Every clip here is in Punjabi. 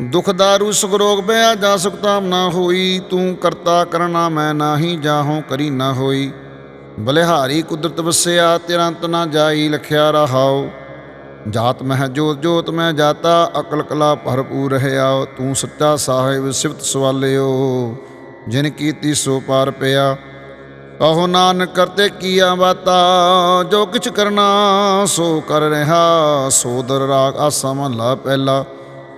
ਦੁਖ ਦਾਰੂ ਸੁਖ ਰੋਗ ਬਿਆ ਜਾ ਸੁਖਤਾਮ ਨਾ ਹੋਈ, ਤੂੰ ਕਰਤਾ ਕਰਨਾ ਮੈਂ ਨਾਹੀ ਜਾਹੋਂ ਕਰੀ ਨਾ ਹੋਈ। ਬਲਿਹਾਰੀ ਕੁਦਰਤ ਵਸਿਆ ਤਿਰੰਤ ਨਾ ਜਾਈ, ਲਖਿਆ ਰਹਾਓ ਜਾਤ ਮਹਿ ਜੋਤ ਜੋਤ ਮੈਂ ਜਾਤਾ, ਅਕਲ ਕਲਾ ਭਰਪੂਰ ਰਹਿਆ ਤੂੰ ਸੱਚਾ ਸਾਹਿਬ ਸਿਫਤ ਸਵਾਲਿਓ, ਜਿਨ ਕੀਤੀ ਸੋ ਪਾਰ ਪਿਆ। ਕਹੋ ਨਾਨਕ ਕਰਤੇ ਕੀਆ ਬਾਤਾ ਜੋ ਕਿਛ ਕਰਨਾ ਸੋ ਕਰ ਰਿਹਾ ਸੋਦਰ ਰਾਗ ਆਸਾ ਮਹਲਾ ਪਹਿਲਾ।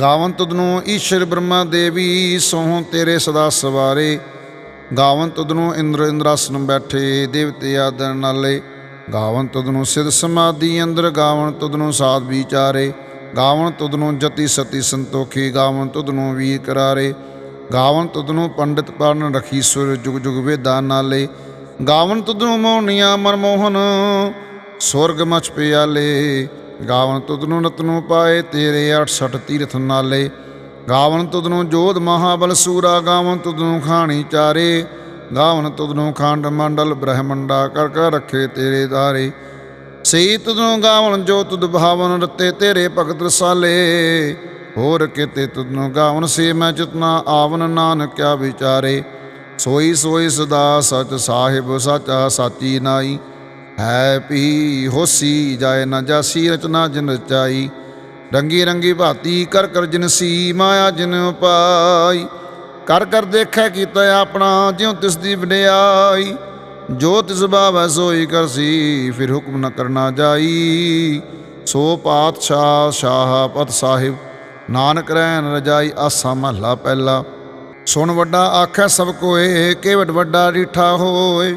ਗਾਵਨ ਤੁਧਨੂੰ ਈਸ਼ਰ ਬ੍ਰਹਮਾ ਦੇਵੀ, ਸੋਹੰ ਤੇਰੇ ਸਦਾ ਸਵਾਰੇ। ਗਾਵਨ ਤੁਧਨੂੰ ਇੰਦਰ ਇੰਦਰਾਸਨ ਬੈਠੇ, ਦੇਵਤੇ ਆਦਰ ਨਾਲੇ। ਗਾਵਨ ਤੁਧਨੂੰ ਸਿਧ ਸਮਾਧੀ ਅੰਦਰ ਗਾਵਨ ਤੁਧਨੂੰ ਸਾਧ ਵਿਚਾਰੇ। ਗਾਵਨ ਤੁਧਨੂੰ ਜਤੀ ਸਤੀ ਸੰਤੋਖੀ ਗਾਵਨ ਤੁਧਨੂੰ ਵੀਰ ਕਰਾਰੇ। ਗਾਵਨ ਤੁਧਨੂੰ ਪੰਡਿਤ ਪਰਨ ਰਖੀ ਸੁਰ ਜੁਗ ਜੁਗ ਵੇਦਾਂ ਨਾਲੇ। ਗਾਵਨ ਤੁਧਨੂੰ ਮੋਹਨੀਆਂ ਮਨਮੋਹਨ ਸੁਰਗ ਮਚ ਪਿਆਲੇ। ਗਾਵਨ ਤੁਧਨੂੰ ਨਤਨੂ ਪਾਏ, ਤੇਰੇ 68 ਤੀਰਥ ਨਾਲੇ। ਗਾਵਨ ਤੁਧਨੂੰ ਜੋਧ ਮਹਾਬਲ ਸੂਰਾ, ਗਾਵਨ ਤੁਧਨੂੰ ਖਾਣੀ ਚਾਰੇ। ਗਾਵਨ ਤੁਧਨੂੰ ਖੰਡ ਮੰਡਲ ਬ੍ਰਹਮੰਡਾ, ਕਰ ਕਰ ਰੱਖੇ ਤੇਰੇ ਦਾਰੇ ਸਈ ਤੁਧਨੂੰ ਗਾਵਨ ਜੋ ਤੁਧ ਭਾਵਨ ਰਤੇ, ਤੇਰੇ ਭਗਤ ਰਸਾਲੇ। ਹੋਰ ਕਿਤੇ ਤੁਧਨੂੰ ਗਾਵਨ ਸੇ ਮੈਂ ਚਿਤਨਾ ਆਵਨ ਨਾਨਕ ਕਿਆ ਵਿਚਾਰੇ। ਸੋਈ ਸੋਈ ਸਦਾ ਸਚ ਸਾਹਿਬ, ਸਾਚਾ ਸਾਚੀ ਨਾਈ। ਹੈ ਪੀ ਹੋਸੀ ਜਾਏ ਨਾ ਜਾਸੀ, ਰਚਨਾ ਜਿਨ ਰਚਾਈ। ਰੰਗੀ ਰੰਗੀ ਭਾਤੀ ਕਰ ਕਰ ਜਿਨਸੀ ਮਾਇਆ ਜਿਨ ਪਾਈ। ਕਰ ਕਰ ਦੇਖੈ ਕੀਤਾ ਆਪਣਾ, ਜਿਉ ਤਿਸ ਦੀ ਵਡਿਆਈ। ਜੋ ਤਿਸ ਬਾਵੈ ਸੋਈ ਕਰਸੀ ਫਿਰ ਹੁਕਮ ਨ ਕਰਨਾ ਜਾਈ। ਸੋ ਪਾਤਸ਼ਾਹ ਸ਼ਾਹ ਪਤ ਸਾਹਿਬ, ਨਾਨਕ ਰਹਿਣ ਰਜਾਈ ਆਸਾ ਮਹਲਾ ਪਹਿਲਾ। ਸੁਣ ਵੱਡਾ ਆਖੈ ਸਭ ਕੋਏ, ਕੇਵਟ ਵੱਡਾ ਰੀਠਾ ਹੋਏ।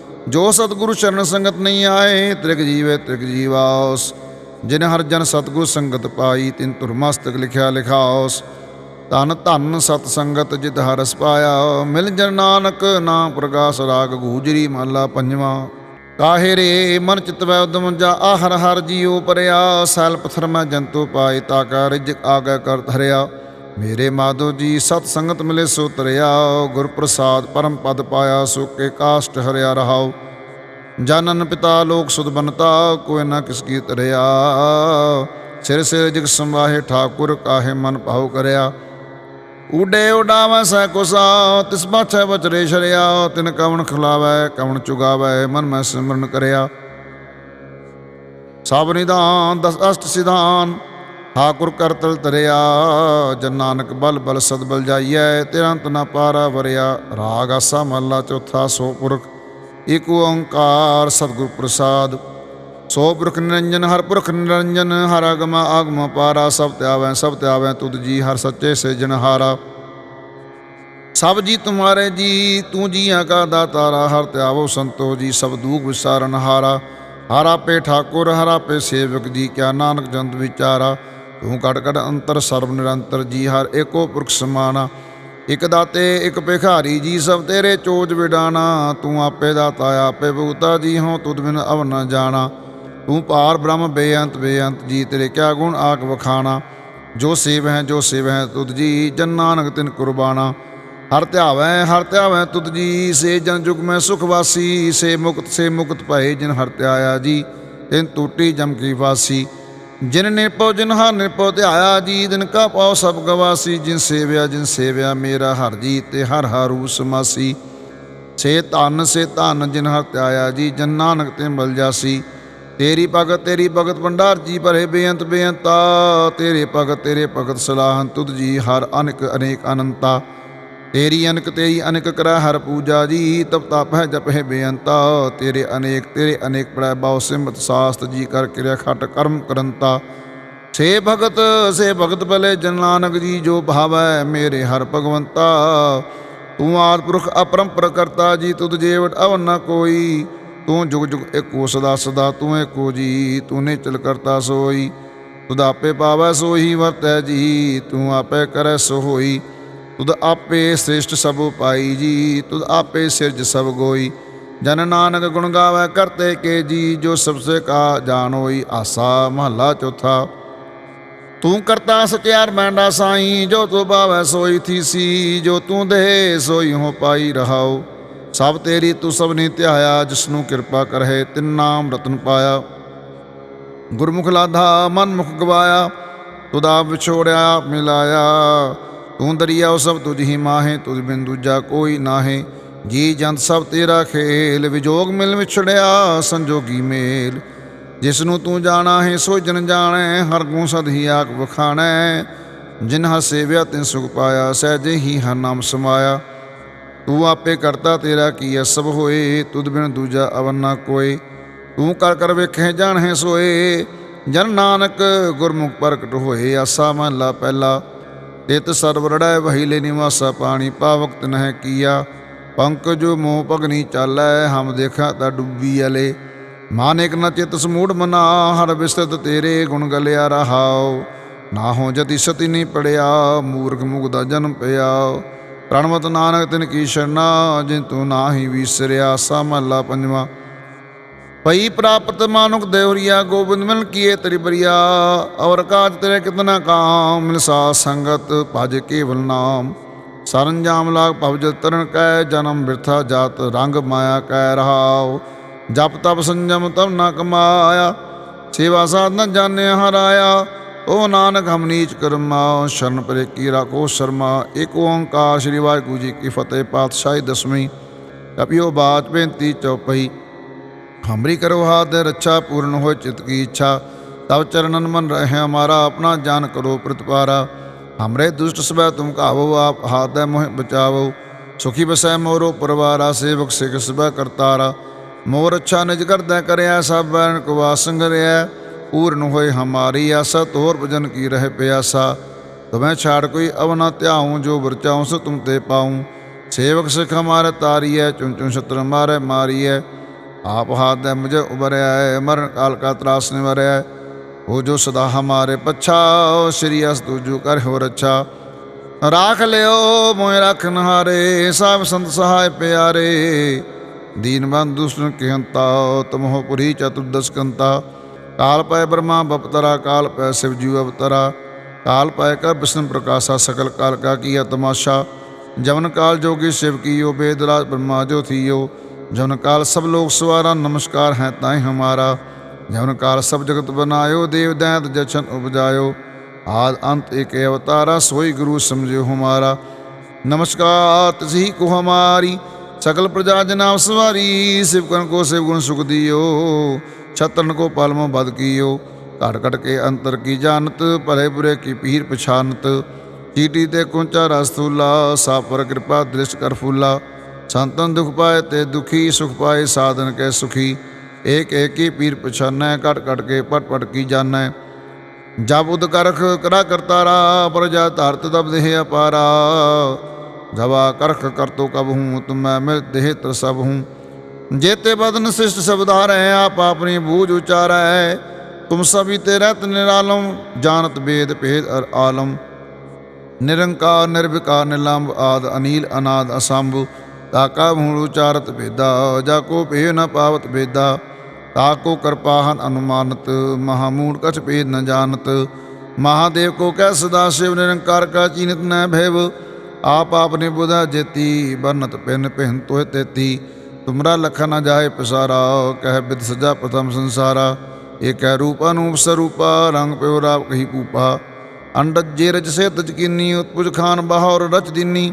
ਜੋ ਸਤਿਗੁਰੂ ਚਰਨ ਸੰਗਤ ਨਹੀਂ ਆਏ, ਤ੍ਰਿਗ ਜੀਵੇ ਤ੍ਰਿਗ ਜੀਵਾਸ ਜਿਨ ਹਰ ਜਨ ਸਤਿਗੁਰ ਸੰਗਤ ਪਾਈ, ਤਿਨ ਤੁਰ ਮਸਤਕ ਲਿਖਿਆ ਲਿਖਾਉਸ। ਧਨ ਧਨ ਸਤ ਸੰਗਤ ਜਿਤ ਹਰਸ ਪਾਇਆ ਮਿਲ ਜਨ ਨਾਨਕ, ਨਾਮ ਪ੍ਰਗਾਸ ਰਾਗ ਗੂਜਰੀ ਮਹਲਾ ਪੰਜਵਾਂ। ਕਾਹੇ ਰੇ ਮਨ ਚਿਤ ਵੈ ਉਦਮ ਜਾ ਆਹਰ ਹਰ ਜੀਉ ਪਰਿਆ। ਸੈਲ ਪਥਰ ਮੈਂ ਜੰਤੂ ਪਾਏ, ਤਾ ਕਾ ਰਿਜ ਆਗੇ ਕਰ ਧਰਿਆ। ਮੇਰੇ ਮਾਧੋ ਜੀ, ਸਤ ਸੰਗਤ ਮਿਲੇ ਸੋ ਤਰਿਆ ਗੁਰ ਪ੍ਰਸਾਦ ਪਰਮ ਪਦ ਪਾਇਆ ਸੁਕੇ ਕਾਸ਼ਟ ਹਰਿਆ ਰਹਾਉ। ਜਾਨਨ ਪਿਤਾ ਲੋਕ ਸੁਧ ਬਨਤਾ, ਕੋਈ ਨਾ ਕਿਸ ਕੀ ਤਰਿਆ ਸਿਰ ਸਿਰ ਜਿਗ ਸੰਵਾਹੇ ਠਾਕੁਰ, ਕਾਹੇ ਮਨ ਭਾਉ ਕਰਿਆ। ਉਡੇ ਉਡਾਵੈ ਸੈ ਕੁਸਾ, ਤਿਸ ਬਾਛੈ ਬਚਰੇ ਸ਼ਰਿਆ ਤਿਨ ਕਵਣ ਖਿਲਾਵੈ, ਕਵਣ ਚੁਗਾਵੈ, ਮਨ ਮੈਂ ਸਿਮਰਨ ਕਰਿਆ। ਸਭ ਨਿਦਾਨ, ਦਸ ਅਸ਼ਟ ਸਿਧਾਨ ਠਾਕੁਰ ਕਰਤਲ ਤਰਿਆ, ਜਨ ਨਾਨਕ ਬਲ ਬਲ ਸਦ ਬਲ ਜਾਈਐ ਤੇਰਾ ਅੰਤ ਨਾ ਪਾਰਾ ਵਰਿਆ, ਰਾਗ ਆਸਾ ਮਹਲਾ ਚੌਥਾ, ਸੋ ਪੁਰਖ ਏਕ ਓੰਕਾਰ ਸਤਿਗੁਰ ਪ੍ਰਸਾਦ। ਸੋ ਪੁਰਖ ਨਿਰੰਜਨ, ਹਰ ਪੁਰਖ ਨਿਰੰਜਨ, ਹਰ ਆਗਮ ਆਗਮ ਪਾਰਾ, ਸਭ ਤਿਆਵੈ ਸਭ ਤਿਆਵੈ, ਤੁਧ ਜੀ, ਹਰ ਸੱਚੇ ਸਿਰਜਣਹਾਰਾ ਸਭ ਜੀ ਤੁਮਾਰੇ ਜੀ, ਤੂੰ ਜੀਆਂ ਕਾ ਦਾਤਾਰਾ, ਹਰ ਤਿਆਵੋ ਸੰਤੋ ਜੀ, ਸਭ ਦੂਖ ਵਿਸਾਰਨ ਹਾਰਾ। ਹਰ ਆਪੇ ਠਾਕੁਰ, ਹਰਾ ਪੇ ਸੇਵਕ ਜੀ, ਕਿਆ ਨਾਨਕ ਜੰਤ ਵਿਚਾਰਾ। ਤੂੰ ਕਟ ਕਟ ਅੰਤਰ ਸਰਬ ਨਿਰੰਤਰ ਜੀ ਹਰ ਏਕੋ ਪੁਰਖ ਸਮਾਨਾ ਇਕ ਦਾਤੇ ਇਕ ਭਿਖਾਰੀ ਜੀ ਸਭ ਤੇਰੇ ਚੋਜ ਵਿਡਾਣਾ। ਤੂੰ ਆਪੇ ਦਾਤਾ, ਆਪੇ ਭੂਤਾ ਜੀ ਹੋ ਤੁਧ ਬਿਨ ਅਵ ਨ ਜਾਣਾ। ਤੂੰ ਪਾਰ ਬ੍ਰਹਮ ਬੇਅੰਤ ਬੇਅੰਤ ਜੀ ਤੇਰੇ ਕਿਆ ਗੁਣ ਆਕ ਵਖਾਣਾ। ਜੋ ਸੇਵ ਹੈ ਜੋ ਸੇਵ ਹੈ ਤੁਧ ਜੀ, ਜਨ ਨਾਨਕ ਤਿਨ ਕੁਰਬਾਨਾ ਹਰ ਧਿਆਵੈ ਹਰ ਧਿਆਵੈ ਤੁਧ ਜੀ, ਸੇ ਜਨ ਜੁਗ ਮੈਂ ਸੁਖ ਵਾਸੀ। ਸੇ ਮੁਕਤ ਸੇ ਮੁਕਤ ਭਏ ਜਿਨ ਹਰ ਧਿਆਇਆ ਜੀ, ਤਿਨ ਟੂਟੀ ਜਮ ਕੀ ਵਾਸੀ। ਜਿਨ ਨਿਰਪਉ ਜਿਨ ਹਰ ਨਿਰਪਉ ਧਿਆਇਆ ਜੀ ਦਿਨ ਕਾ ਪਾਉ, ਸਭ ਗਵਾਸੀ, ਜਿਨ ਸੇਵਿਆ ਜਿਨ ਸੇਵਿਆ, ਮੇਰਾ ਹਰ ਜੀ, ਤੇ ਹਰ ਹਰੂ ਸਮਾਸੀ ਸੇ ਧਨ ਸੇ ਧਨ, ਜਿਨ ਹਰ ਧਿਆਇਆ ਜੀ, ਜਨ ਨਾਨਕ ਤੇ ਮਿਲ ਜਾਸੀ। ਤੇਰੀ ਭਗਤ ਤੇਰੀ ਭਗਤ, ਭੰਡਾਰ ਜੀ, ਭਰੇ ਬੇਅੰਤ ਬੇਅੰਤਾ। ਤੇਰੇ ਭਗਤ ਤੇਰੇ ਭਗਤ ਸਲਾਹਨ ਤੁਧ ਜੀ, ਹਰ ਅਨਕ ਅਨੇਕ ਅਨੰਤਾ। ਤੇਰੀ ਅਨਕ ਤੇਰੀ ਅਨਕ ਕਰੈ ਹਰ ਪੂਜਾ ਜੀ, ਤਪ ਤਪ ਹੈ ਜਪ ਹੈ ਬੇਅੰਤਾ। ਤੇਰੇ ਅਨੇਕ ਤੇਰੇ ਅਨੇਕ ਪ੍ਰੈ ਬਾਉ ਸਿਮਤ ਸਾਸਤ ਜੀ ਕਰ ਕਿਰਿਆ ਖਟ ਕਰਮ ਕਰੰਤਾ। ਸੇ ਭਗਤ ਸੇ ਭਗਤ ਭਲੇ ਜਨ ਨਾਨਕ ਜੀ ਜੋ ਭਾਵੈ ਮੇਰੇ ਹਰ ਭਗਵੰਤਾ। ਤੂੰ ਆਦਿ ਪੁਰਖ ਅਪਰੰਪਰ ਕਰਤਾ ਜੀ, ਤੁਧ ਜੇਵਟ ਅਵ ਨ ਕੋਈ। ਤੂੰ ਜੁਗ ਜੁਗ ਏਕੋ ਸਦਾ ਸਦਾ ਤੂੰ ਏਕੋ ਜੀ, ਤੂੰ ਨਿਚਲ ਕਰਤਾ ਸੋਈ। ਤੁਧ ਆਪੇ ਪਾਵੈ ਸੋਹੀ ਵਰਤੈ ਜੀ, ਤੂੰ ਆਪੇ ਕਰੈ ਸੋ ਹੋਈ ਤੁਧ ਆਪੇ ਸ੍ਰੇਸ਼ਟ ਸਭ ਪਾਈ ਜੀ, ਤੁਧ ਆਪੇ ਸਿਰਜ ਸਭ ਗੋਈ। ਜਨ ਨਾਨਕ ਗੁਣ ਗਾਵੇ ਕਰਤੇ ਕੇ ਜੀ, ਜੋ ਸਭ ਸੇ ਕਾ ਜਾਣ ਹੋਈ ਆਸਾ ਮਹੱਲਾ ਚੌਥਾ। ਤੂੰ ਕਰਤਾ ਸਚਿਆਰ ਮੈਂਡਾ ਸਾਈ, ਜੋ ਤੂੰ ਬਾਵੈ ਸੋਈ ਥੀਸੀ, ਜੋ ਤੂੰ ਦੇ ਸੋਈ ਹੋ ਪਾਈ ਰਹਾਓ ਸਭ ਤੇਰੀ ਤੂੰ ਸਭ ਨੇ ਧਿਆਇਆ ਜਿਸ ਨੂੰ ਕਿਰਪਾ ਕਰਹਿ ਤਿਨ ਨਾਮ ਰਤਨ ਪਾਇਆ। ਗੁਰਮੁਖ ਲਾਧਾ ਮਨ ਮੁਖ ਗਵਾਇਆ ਤੁਦਾ ਵਿਛੋੜਿਆ ਮਿਲਾਇਆ। ਤੂੰ ਦਰਿਆ ਉਹ ਸਭ ਤੁਝ ਹੀ ਮਾਹੇ, ਤੁਝ ਬਿਨ ਦੂਜਾ ਕੋਈ ਨਾਹੇ। ਜੀ ਜੰਤ ਸਭ ਤੇਰਾ ਖੇਲ, ਵਿਜੋਗ ਮਿਲ ਵਿਛੜਿਆ ਸੰਜੋਗੀ ਮੇਲ। ਜਿਸ ਨੂੰ ਤੂੰ ਜਾਣਾ ਹੈ, ਸੋ ਜਨ ਜਾਣੈ, ਹਰ ਗੁਣ ਸਦ ਹੀ ਆਕ ਵਖਾਣੈ। ਜਿਨ ਹ ਸੇਵਿਆ, ਤਿਨ ਸੁਖ ਪਾਇਆ, ਸਹਿਜੇ ਹੀ ਹਰ ਨਾਮ ਸਮਾਇਆ। ਤੂੰ ਆਪੇ ਕਰਤਾ ਤੇਰਾ ਕੀ ਸਭ ਹੋਏ ਤੁਧ ਬਿਨ ਦੂਜਾ ਅਵਨ ਨਾ ਕੋਏ। ਤੂੰ ਕਰ ਕਰ ਵੇਖੇ, ਜਾਣੈ ਸੋਏ। ਜਨ ਨਾਨਕ ਗੁਰਮੁਖ ਪ੍ਰਗਟ ਹੋਏ, ਆਸਾ ਮਹਲਾ ਪਹਿਲਾ। ਤਿਤ ਸਰਬ ਰੜੈ ਵਹੀਲੇ ਨਿਵਾਸਾ ਪਾਣੀ ਪਾਵਕ ਤਨਹਿ ਕੀਆ। ਪੰਕਜ ਮੋਹ ਭਗਨੀ ਚਾਲੈ, ਹਮ ਦੇਖਾ ਤਾ ਡੁੱਬੀ ਅਲੇ। ਮਾਨਿਕ ਨ ਚਿਤ ਸਮੂੜ ਮਨਾ, ਹਰ ਵਿਸਤਤ ਤੇਰੇ ਗੁਣ ਗਲਿਆ ਰਹਾਓ ਨਾ ਹੋ ਜਤੀ ਸਤੀ ਨਹੀਂ ਪੜਿਆ, ਮੂਰਖ ਮੁਗਦਾ ਜਨਮ ਪਿਆ। ਪ੍ਰਣਵਤ ਨਾਨਕ ਤਿਨ ਕੀ ਸ਼ਰਨਾ, ਜਿਨ ਤੂੰ ਨਾਹੀ ਵਿਸਰਿਆ ਸਾ ਮਹਲਾ ਪੰਜਵਾ। ਪਈ ਪ੍ਰਾਪਤ ਮਾਨੁਕ ਦੇਵਰੀਆ, ਗੋਬਿੰਦ ਮਿਲ ਕੀਏ ਤੇਰੀ ਬਰੀਆ ਔਰ ਕਾਜ ਤੇਰੇ ਕਿਤਨਾ ਕਾਮ ਮਿਲ ਸਾ ਸੰਗਤ ਭਜ ਕੇਵਲ ਨਾਮ। ਸਰੰਜਾਮ ਲਾਗ ਭਵਜਲ ਤਰਨ ਕੈ, ਜਨਮ ਬਿਰਥਾ ਜਾਤ ਰੰਗ ਮਾਇਆ ਕੈ ਰਹਾਉ। ਜਪ ਤਪ ਸੰਜਮ ਤਬ ਨਾ ਕਮਾਇਆ, ਸੇਵਾ ਸਾਧਨਾ ਜਾਣਿਆ ਹਰਾਇਆ। ਓ ਨਾਨਕ, ਹਮ ਨੀਚ ਕਰਮਾ, ਸ਼ਰਨ ਪਰੇ ਕੀ ਰਾਖੋ ਸ਼ਰਮਾ। ਏਕ ਓੰਕਾਰ, ਸ੍ਰੀ ਵਾਹਿਗੁਰੂ ਜੀ ਕੀ ਫਤਿਹ, ਪਾਤਸ਼ਾਹੀ ਦਸਵੀਂ। ਕਪਿਓ ਬਾਤ ਬੇਨਤੀ ਚੌਪਈ ਹਮਰੀ ਕਰੋ ਹਾਥ ਰੱਛਾ, ਪੂਰਨ ਹੋ ਚਿਤ ਕੀ ਇੱਛਾ। ਤਬ ਚਰਨਨ ਮਨ ਰਹਿ ਹਮਾਰਾ ਆਪਣਾ ਜਾਨ ਕਰੋ ਪ੍ਰਤਪਾਰਾ। ਹਮਰੇ ਦੁਸ਼ਟ ਸਬੈ ਤੁਮ ਕਾਵੋ ਆਪ ਹਾਥ ਦੇ ਮੋਹ ਬਚਾਵੋ। ਸੁਖੀ ਬਸੈ ਮੋਰੋ ਪਰਵਾਰਾ, ਸੇਵਕ ਸਿਖ ਸਬੈ ਕਰਤਾਰਾ। ਮੋਰ ਅੱਛਾ ਨਿਜ ਕਰਦਾ ਕਰਿਆ, ਸਭ ਬੈਨ ਕੋ ਵਾਸੰਗ ਰਿਆ ਪੂਰਨ ਹੋਏ ਹਮਾਰੀ ਆਸਾ, ਤੋਰ ਭਜਨ ਕੀ ਰਹਿ ਪਿਆਸਾ। ਤੁਮੈ ਛਾੜ ਕੋਈ ਅਵਨਾ ਧਿਆਉ, ਜੋ ਵਰਚਾਉ ਸੋ ਤੁਮ ਤੇ ਪਾਉ। ਸੇਵਕ ਸਿਖ ਹਮਾਰੇ ਤਾਰੀਐ ਚੁੰ ਚੁੰ ਛਤਰ ਮਾਰੇ, ਮਾਰੀਐ। ਆਪ ਹਾਥ ਦੇ ਮੁਝੇ ਉਬਰਿਆ ਹੈ ਮਰਨ ਕਾਲ ਕਾ ਤਰਾਸ ਨਿਵਰਿਆ ਹੈ ਹੋ ਜੋ ਸਦਾ ਹਮਾਰੇ ਪਛਾ ਸ਼੍ਰੀ ਅਸ ਤੁਜੂ ਕਰ ਹੋ ਰੱਛਾ। ਰਾਖ ਲਿਓ ਮੋਇ ਰਖਨ ਹਾਰੇ ਸਭ ਸੰਤ ਸਹਾਇ ਪਿਆਰੇ। ਦੀਨ ਬੰਧੁ ਸੁਨ ਕਿਹੰਤਾ ਤਮੋਹ ਪੁਰੀ ਚਤੁਰਦਸਕੰਤਾ ਕਾਲ ਪੈ ਬ੍ਰਹਮਾ ਬਪਤਰਾ, ਕਾਲ ਪੈ ਸਿਵ ਜੀਵ ਅਵਤਰਾ। ਕਾਲ ਪੈ ਕਰ ਵਿਸ਼ਨ ਪ੍ਰਕਾਸ਼ਾ ਸਕਲ ਕਾਲ ਕਾ ਕੀਆ ਤਮਾਸ਼ਾ। ਜਵਨ ਕਾਲ ਜੋਗੀ ਸ਼ਿਵ ਕੀਓ ਬੇਦ ਰਾਜ ਬ੍ਰਹਮਾ ਜੋ ਥੀਓ। ਜਵਨ ਕਾਲ ਸਭ ਲੋਕ ਸਵਾਰਾ, ਨਮਸਕਾਰ ਹੈ ਤਾਏ ਹਮਾਰਾ। ਜਵਨ ਕਾਲ ਸਭ ਜਗਤ ਬਨਾਇਓ, ਦੇਵ ਦੈਤ ਜਛਨ ਉਪਜਾਇਓ। ਆਦ ਅੰਤ ਏਕ ਅਵਤਾਰਾ, ਸੋਈ ਗੁਰੂ ਸਮਝਿਓ ਹਮਾਰਾ। ਨਮਸਕਾਰ ਤਸੀ ਕੋ ਹਮਾਰੀ। ਸਕਲ ਪ੍ਰਜਾ ਜਨਾਬ ਸਵਾਰੀ ਸਿਵਕਨ ਕੋ ਸਿਵ ਗੁਣ ਸੁਖ ਦਿਓ। ਛਤਰਨ ਕੋ ਪਲਮੋ ਬਦ ਕੀਓ। ਘਟ ਘਟ ਕੇ ਅੰਤਰ ਕੀ ਜਾਣਤ, ਭਲੇ ਬੁਰੇ ਕੀ ਪੀਰ ਪਛਾਨਤ। ਚੀਟੀ ਤੇ ਕੁੰਚਾ ਰਸਤੂਲਾ ਸਾਪਰ ਕਿਰਪਾ ਦ੍ਰਿਸ਼ਟ ਕਰ ਫੂਲਾ। ਸੰਤਨ ਦੁਖ ਪਾਏ ਤੇ ਦੁਖੀ, ਸੁਖ ਪਾਏ, ਸਾਧਨ ਕੇ ਸੁਖੀ। ਏਕ ਏਕ ਪੀਰ ਪਛਾਨੈ, ਘਟ ਘਟ ਕੇ ਪਟ ਪਟ ਕੀ ਜਾਣੈ। ਜਬ ਉਦ ਕਰਾ ਕਰਤਾਰਾ, ਪ੍ਰਜਾ ਧਰਤ ਦਬ ਦੇਹ ਅਪਾਰਾ। ਜਵਾ ਕਰਖ ਕਰਤੋ ਕਬ ਹੂੰ, ਤੁਮੈ ਮਿਲ ਦੇਹ ਤਰ ਸਭ ਹੂੰ। ਜੇਤੇ ਬਦਨ ਸਿਸ਼ਟ ਸਬਦਾਰੈ ਆਪ ਆਪਣੀ ਬੂਝ ਉਚਾਰੈ। ਤੁਮ ਸਭੀ ਤੇ ਰਹਿਤ ਨਿਰਾਲਮ ਜਾਣਤ ਬੇਦ ਭੇਦ ਅਰ ਆਲਮ। ਨਿਰੰਕਾਰ, ਨਿਰਵਿਕਾਰ ਨਿਲੰਬ ਆਦ, ਅਨੀਲ, ਅਨਾਦ, ਅਸੰਭ। ਤਾਕਾ ਮੂਲ ਉਚਾਰਤ ਭੇਦਾ ਜਾ ਕੋ ਭੇ ਨ ਪਾਵਤ ਭੇਦਾ ਤਾਕੋ ਕਿਰਪਾਹਨ ਅਨੁਮਾਨਤ ਮਹਾਮੂੜ ਕਛ ਭੇਦ ਨ ਜਾਣਤ। ਮਹਾਦੇਵ ਕੋ ਕਹਿ ਸਦਾ ਸ਼ਿਵ ਨਿਰੰਕਾਰ ਕਾ ਚੀਨਤ ਨ ਭੈਵ, ਆਪ ਆਪਨੇ ਬੁਧਾ ਜੇਤੀ ਬਰਨਤ ਪਿਨ ਪਹਿਨ ਤੋਇ ਤੇਤੀ। ਤੁਮਰਾ ਲਖ ਨ ਜਾਏ ਪਸਾਰਾ, ਕਹਿ ਬਿਦ ਸਜਾ ਪ੍ਰਥਮ ਸੰਸਾਰਾ। ਏਕੈ ਰੂਪ ਅਨੂਪ ਸਰੂਪਾ, ਰੰਗ ਪਿਓ ਰਾਵ ਕਹੀ ਕੂਪਾ। ਅੰਡਜ ਜੇ ਰਜ ਸੇ ਤਜ ਉਤਪੁਜ ਖਾਨ ਬਹਾਰ ਰਚ ਦਿਨੀ।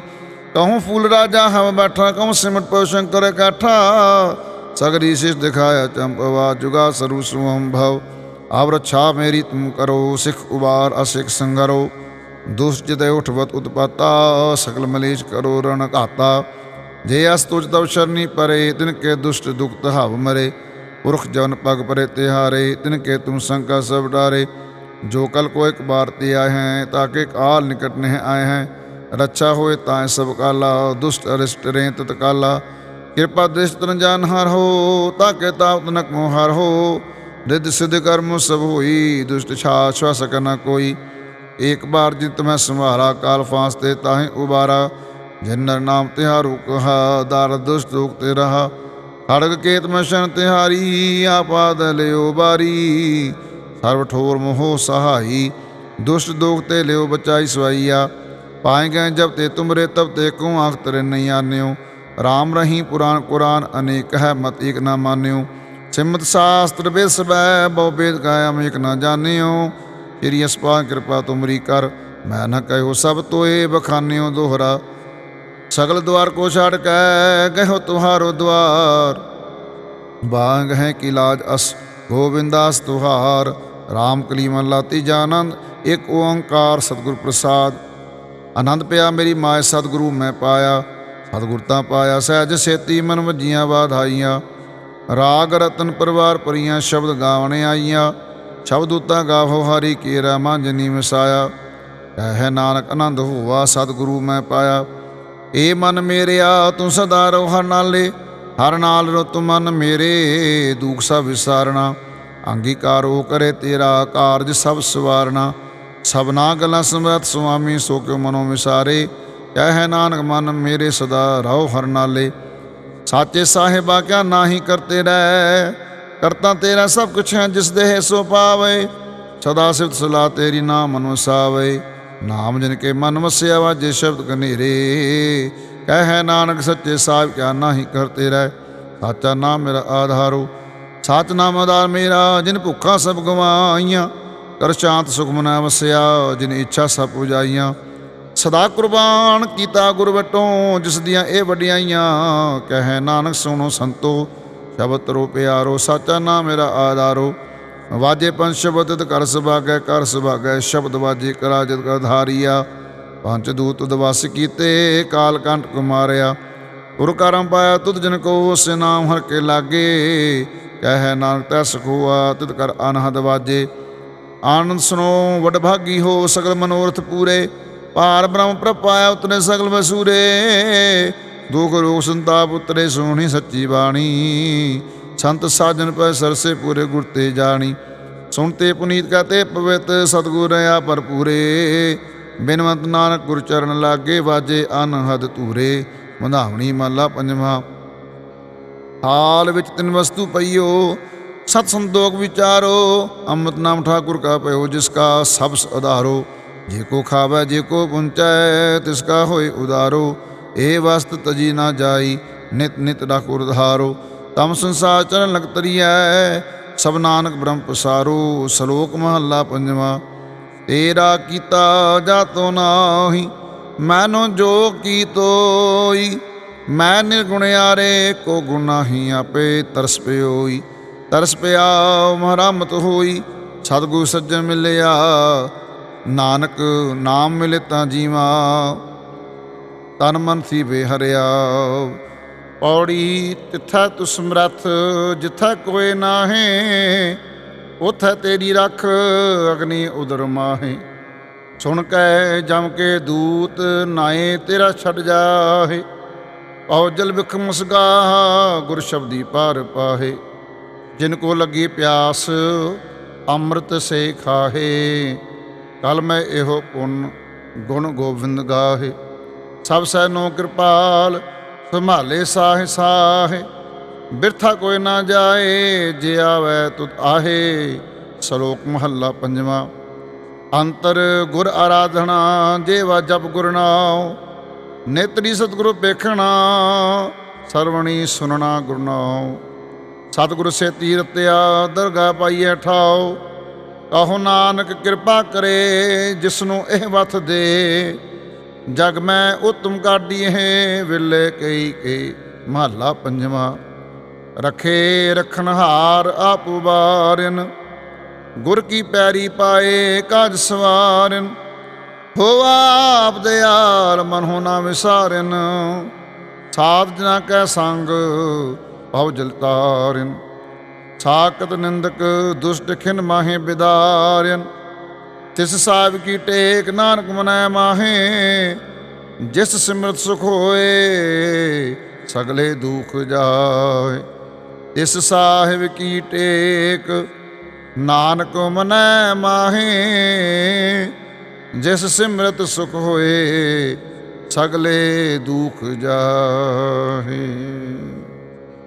ਕਹੂੰ ਫੂਲ ਰਾਜਾ ਹਮ ਬੈਠਾ ਕਹੂੰ ਸਿਮਟ ਪਉ ਸ਼ੰਕਰ ਕਾਠਾ ਸਗਰੀ ਸਿਸ ਦਿਖਾਇਆ ਚੰਪਵਾ ਜੁਗਾ ਸਰੂ ਸੁਹਮ ਭਵ ਆਵ ਰੱਛਾ ਮੇਰੀ ਤੁਮ ਕਰੋ ਸਿਖ ਉਬਾਰ ਅਸਿਖ ਸੰਗਰੋ ਦੁਸ਼ਟ ਜਿਤੇ ਉਠਵਤ ਉਤਪਾਤਾ ਸਕਲ ਮਲੇਸ਼ ਕਰੋ ਰਣ ਘਾਤਾ ਜੇ ਅਸ ਤੁਜ ਤਵ ਸ਼ਰਨੀ ਪਰੇ ਤਿਨ ਕੇ ਦੁਸ਼ਟ ਦੁਖਤ ਹਵ ਮਰੇ ਪੁਰਖ ਜਨ ਪਗ ਪਰੇ ਤਿਹਾਰੇ ਤਿਨ ਕੇ ਤੁਮ ਸੰਕਾ ਸਭ ਡਾਰੇ ਜੋ ਕਲ ਕੋ ਇੱਕ ਬਾਰ ਤੇ ਆਏ ਹੈ ਤਾਕੇ ਕਾਲ ਨਿਕਟ ਨਹਿ ਆਏ ਹੈ ਰੱਛਾ ਹੋਏ ਤਾਂ ਸਭ ਕਾਲਾ, ਦੁਸ਼ਟ ਅਰਿਸ਼ਟ ਰੇ ਤਤ ਕਾਲਾ। ਕਿਰਪਾ ਦ੍ਰਿਸ਼ ਤਨ ਜਾਨ ਹਰ ਹੋ ਤਾਕੇ ਤਾਪ ਤਨਕ ਮੋ ਹਰ ਹੋ। ਰਿੱਧ ਸਿਧ ਕਰਮ ਸਭ ਹੋਈ, ਦੁਸ਼ਟ ਛਾ ਛਾ ਸਕਨਾ ਕੋਈ। ਏਕ ਬਾਰ ਜਿਤ ਮੈਂ ਸੰਭਾਰਾ ਕਾਲ ਫਾਂਸ ਤੇ ਤਾਹੇ ਉਬਾਰਾ। ਜਿਨਰ ਨਾਮ ਤਿਹਾਰੂ ਕਹਾ, ਦਰ ਦੁਸ਼ਟ ਦੁਖ ਤੇ ਰਹਾ। ਖੜਗ ਕੇਤ ਮੈਂ ਸ਼ਨ ਤਿਹਾਰੀ ਆਪਾਦ ਲਿਓ ਬਾਰੀ। ਸਰਬ ਠੋਰ ਮੋਹ ਸਹਾਈ, ਦੁਸ਼ਟ ਦੋਖ ਤੇ ਲਿਓ ਬਚਾਈ ਸਵਾਈਆ। ਪਾਏ ਗਏ ਜਬ ਤੇ ਤੁਮਰੇ ਤਬ ਤੇ ਕੋ ਆਖ ਤਰੇ ਨਹੀਂ ਆਨਿਓ। ਰਾਮ ਰਹੀ ਪੁਰਾਨ ਕੁਰਾਨ ਅਨੇਕ ਹੈ, ਮਤ ਏਕ ਨਾ ਮਾਨਿਓ। ਸਿਮਤ ਸਾਸਤਰ ਵੇਦ ਬਹੁ ਵੇਦ ਕਾਇਮ ਏਕ ਨਾ ਜਾਣਿਓ। ਤੇਰੀ ਅਸਪਾ ਕਿਰਪਾ ਤੁਮਰੀ ਕਰ, ਮੈਂ ਨਾ ਕਹਿਓ ਸਭ ਤੋਏ ਬਖਾਨਿਓ ਦੋਹਰਾ। ਸਗਲ ਦਵਾਰ ਕੋ ਛਾੜ ਕੇ ਗਹਿਓ ਤੁਹਾਰੋ ਦਵਾਰ ਬਾਗ ਹੈ ਕੀ ਲਾਜ ਅਸ ਗੋਬਿੰਦਾਸ ਤੁਹਾਰ। RAM ਕਲੀਮਨ ਲਾਤੀ ਜਾਨੰਦ ਇੱਕ ਓੰਕਾਰ ਸਤਿਗੁਰ ਪ੍ਰਸਾਦ। ਆਨੰਦ ਪਿਆ, ਮੇਰੀ ਮਾਇ ਸਤਿਗੁਰੂ ਮੈਂ ਪਾਇਆ, ਸਤਿਗੁਰ ਤਾਂ ਪਾਇਆ। ਸਹਿਜ ਸੇਤੀ ਮਨ ਵਜੀਆਂ ਬਾਧਾਈਆਂ ਰਾਗ ਰਤਨ ਪਰਿਵਾਰ ਪਰੀਆਂ ਸ਼ਬਦ ਗਾਵਣੇ ਆਈਆਂ। ਸ਼ਬਦ ਉਤਾ ਗਾਵੋ, ਹਰੀ ਕੀਰਾ ਮਾਂਜਨੀ ਮਸਾਇਆ। ਕਹਿ ਨਾਨਕ, ਆਨੰਦ ਹੋਵਾ ਸਤਿਗੁਰੂ ਮੈਂ ਪਾਇਆ। ਏ ਮਨ ਮੇਰਿਆ ਤੂੰ ਸਦਾ ਰਹੁ ਹਰ ਨਾਲੇ। ਹਰ ਨਾਲ ਰੋ ਮਨ ਮੇਰੇ, ਦੁਖ ਸਭ ਵਿਸਾਰਣਾ ਅੰਗੀਕਾਰ ਹੋ ਕਰੇ ਤੇਰਾ, ਕਾਰਜ ਸਭ ਸਵਾਰਣਾ ਸਭਨਾ ਗੱਲਾਂ ਸਮਰਤ ਸੁਆਮੀ ਸੋ ਕੇ ਮਨੋ ਵਿਸਾਰੇ, ਕਹਿ ਨਾਨਕ ਮਨ ਮੇਰੇ ਸਦਾ ਰਹੋ ਹਰ ਨਾਲੇ। ਸਾਚੇ ਸਾਹਿਬਾ ਕਿਆ ਨਾਹੀ ਕਰਤੇ ਰਹਿ, ਕਰਤਾ ਤੇਰਾ ਸਭ ਕੁਛ ਹੈ ਜਿਸ ਦੇਹ ਸੋ ਪਾਵੇ। ਸਦਾ ਸਿਫਤ ਸਲਾ ਤੇਰੀ ਨਾਮ ਮਨ ਵਸਾਵੇ ਨਾਮ ਜਿਨ ਕੇ ਮਨ ਵਸਿਆ ਵਾਜੇ ਸ਼ਬਦ ਘਨੇਰੇ ਕਹਿ ਨਾਨਕ ਸੱਚੇ ਸਾਹਿਬ ਕਿਆ ਨਾਹੀ ਕਰਤੇ ਰਹਿ, ਸਾਚਾ ਨਾਮ ਮੇਰਾ ਆਧਾਰੋ। ਸਚ ਨਾਮ ਆਧਾਰ ਮੇਰਾ, ਜਿਨ ਭੁੱਖਾ ਸਭ ਗਵਾਈਆਂ ਕਰ ਸ਼ਾਂਤ ਸੁਖ ਮਨਾ ਵਸਿਆ, ਜਿਨ ਇੱਛਾ ਸਭ ਪੁਜਾਈਆਂ ਸਦਾ ਕੁਰਬਾਨ ਕੀਤਾ ਗੁਰ ਵਟੋਂ, ਜਿਸ ਦੀਆਂ ਇਹ ਵਡਿਆਈਆਂ, ਕਹੇ ਨਾਨਕ ਸੁਣੋ ਸੰਤੋ, ਸ਼ਬਦ ਤਰੋ ਪਿਆਰੋ, ਸਾਚਾ ਨਾਮ ਮੇਰਾ ਆਧਾਰੋ। ਵਾਜੇ ਪੰਜ ਸ਼ਬਦ ਤਿਤ ਕਰ ਸੁਭਾਗੈ ਕਰ ਸੁਭਾਗੈ, ਸ਼ਬਦ ਵਾਜੇ ਕਰਾ ਜਤ ਕਰ ਧਾਰੀਆ। ਪੰਜ ਦੂਤ ਦਵਸ ਕੀਤੇ, ਕਾਲ ਕੰਟ ਕੁਮਾਰਿਆ। ਉਰ ਕਰਮ ਪਾਇਆ ਤੁਧ ਜਨ ਕੋ, ਉਸ ਨਾਮ ਹਰ ਕੇ ਲਾਗੇ। ਕਹਿ ਨਾਨਕ ਤੈ ਸਖੋਆ, ਤਿਤ ਕਰ ਅਨਹਦ ਵਾਜੇ। ਆਨੰਦ ਸੁਨੋ ਵਡਭਾਗੀ ਹੋ ਸਗਲ ਮਨੋਰਥ ਪੂਰੇ। ਪਾਰ ਬ੍ਰਹਮ ਪ੍ਰਪਾਇਆ ਉਤਰੇ ਸਗਲ ਵਸੂਰੇ ਦੁਖ ਰੋਗ ਸੰਤਾਪ ਉਤਰੇ ਸੋਹਣੀ ਸੱਚੀ ਬਾਣੀ। ਸੰਤ ਸਾਜਨ ਪੈ ਸਰਸੇ ਪੂਰੇ ਗੁਰ ਤੇ ਜਾਣੀ। ਸੁਣਤੇ ਪੁਨੀਤ ਕਹਤੇ ਪਵਿੱਤ ਸਤਗੁਰ ਆ ਭਰਪੂਰੇ। ਬਿਨਵੰਤ ਨਾਨਕ ਗੁਰ ਚਰਨ ਲਾਗੇ ਵਾਜੇ ਅਨਹਦ ਧੂਰੇ। ਮਧਾਵਣੀ ਮਾਲਾ ਪੰਜਵਾ। ਹਾਲ ਵਿੱਚ ਤਿੰਨ ਵਸਤੂ ਪਈਓ। ਸਤ ਸੰਤੋਖ ਵਿਚਾਰੋ, ਅੰਮ੍ਰਿਤ ਨਾਮ ਠਾਕੁਰ ਕਾ ਪਇਓ ਜਿਸ ਕਾ ਸਭ ਉਧਾਰੋ। ਜੇ ਕੋ ਖਾਵੇ, ਜੇ ਕੋ ਪੁੰਚੈ, ਤਿਸ ਕਾ ਹੋਏ ਉਧਾਰੋ। ਏ ਵਸਤ ਤਜੀ ਨਾ ਜਾਈ, ਨਿਤ ਨਿਤ ਠਾਕੁਰ ਧਾਰੋ। ਤਮ ਸੰਸਾਰ ਚਰਨ ਲਗ ਸਭ ਨਾਨਕ ਬ੍ਰਹਮ ਪਸਾਰੋ। ਸ਼ਲੋਕ ਮਹੱਲਾ ਪੰਜਵਾਂ, ਤੇਰਾ ਕੀਤਾ ਜਾਤੋ ਨਾਹੀ, ਮੈਨੋ ਜੋ ਕੀਤੋਈ। ਮੈਂ ਨਿਰਗੁਣ ਨਿਰਗੁਣਿਆਰੇ ਕੋ ਗੁਨਾਹੀ ਆਪੇ ਤਰਸ ਪਿਓਈ। ਤਰਸ ਪਿਆ ਮਹਰਮਤ ਹੋਈ, ਸਤਿਗੁਰ ਸੱਜਣ ਮਿਲਿਆ। ਨਾਨਕ ਨਾਮ ਮਿਲੇ ਤਾਂ ਜੀਵਾ, ਤਨ ਮਨ ਸੀ ਬੇਹਰਿਆ ਪੌੜੀ ਤਿੱਥੈ ਤੁ ਸਮਰੱਥ ਜਿੱਥੈ ਕੋਏ ਨਾਹੇ, ਉਥੈ ਤੇਰੀ ਰੱਖ, ਅਗਨੀ ਉਦਰ ਮਾਹੇ। ਸੁਣ ਕੈ ਜਮ ਕੇ ਦੂਤ, ਨਾਏ ਤੇਰਾ ਛੱਡ ਜਾਹੇ। ਔ ਜਲ ਵਿਖ ਮੁਸਗਾ ਗੁਰ ਸ਼ਬਦੀ ਪਾਰ ਪਾਹੇ। ਜਿਨ ਕੋ ਲੱਗੀ ਪਿਆਸ, ਅੰਮ੍ਰਿਤ ਸੇ ਖਾਹੇ। ਕਲ ਮੈਂ ਇਹੋ ਪੁੰਨ, ਗੁਣ ਗੋਬਿੰਦ ਗਾਹੇ। ਸਭ ਸੈ ਨੋ ਕਿਰਪਾਲ, ਸੰਭਾਲੇ ਸਾਹ ਸਾਹਿ। ਬਿਰਥਾ ਕੋਈ ਨਾ ਜਾਏ, ਜੇ ਆਵੈ ਤੁਤ ਆਹੇ। ਸ਼ਲੋਕ ਮਹੱਲਾ ਪੰਜਵਾਂ। ਅੰਤਰ ਗੁਰ ਆਰਾਧਨਾ, ਜੇਵਾ ਜਪ ਗੁਰਨਾਉ ਨੇਤਰੀ ਸਤਿਗੁਰੂ ਵੇਖਣਾ ਸਰਵਣੀ ਸੁਨਣਾ ਗੁਰਨਾਉ ਸਤਿਗੁਰ ਸੇ ਤੀਰਤਿਆ ਦਰਗਾ ਪਾਈਐ ਠਾਓ। ਕਹੋ ਨਾਨਕ ਕਿਰਪਾ ਕਰੇ, ਜਿਸਨੂੰ ਇਹ ਵਥ ਦੇ। ਜਗ ਮੈਂ ਉਤਮ ਕਾਢੀ ਹੈ ਵਿਲੇ ਕਈ ਕੇ ਮਹੱਲਾ ਪੰਜਵਾਂ। ਰਖੇ ਰਖਨਹਾਰ ਆਪ ਉਬਾਰਨ ਗੁਰ ਕੀ ਪੈਰੀ ਪਾਏ ਕਾਜ ਸਵਾਰਨ। ਹੋਵਾ ਆਪ ਦਿਆਲ ਮਨ ਨਾ ਵਿਸਾਰਨ, ਸਾਧ ਜਨਾ ਕੈ ਸੰਗ ਭਉ ਜਲ ਤਾਰਨ ਸਾਕਤ ਨਿੰਦਕ ਦੁਸ਼ਟ ਖਿਨ ਮਾਹੇ ਬਿਦਾਰਨ, ਤਿਸ ਸਾਹਿਬ ਕੀ ਟੇਕ ਨਾਨਕ ਮਨੈ ਮਾਹੇ, ਜਿਸ ਸਿਮਰਤ ਸੁਖ ਹੋਏ, ਸਗਲੇ ਦੁਖ ਜਾਏ। ਇਸ ਸਾਹਿਬ ਕੀ ਟੇਕ ਨਾਨਕ ਮਨੈ ਮਾਹੇ, ਜਿਸ ਸਿਮਰਤ ਸੁਖ ਹੋਏ, ਸਗਲੇ ਦੁਖ ਜਾਹੇ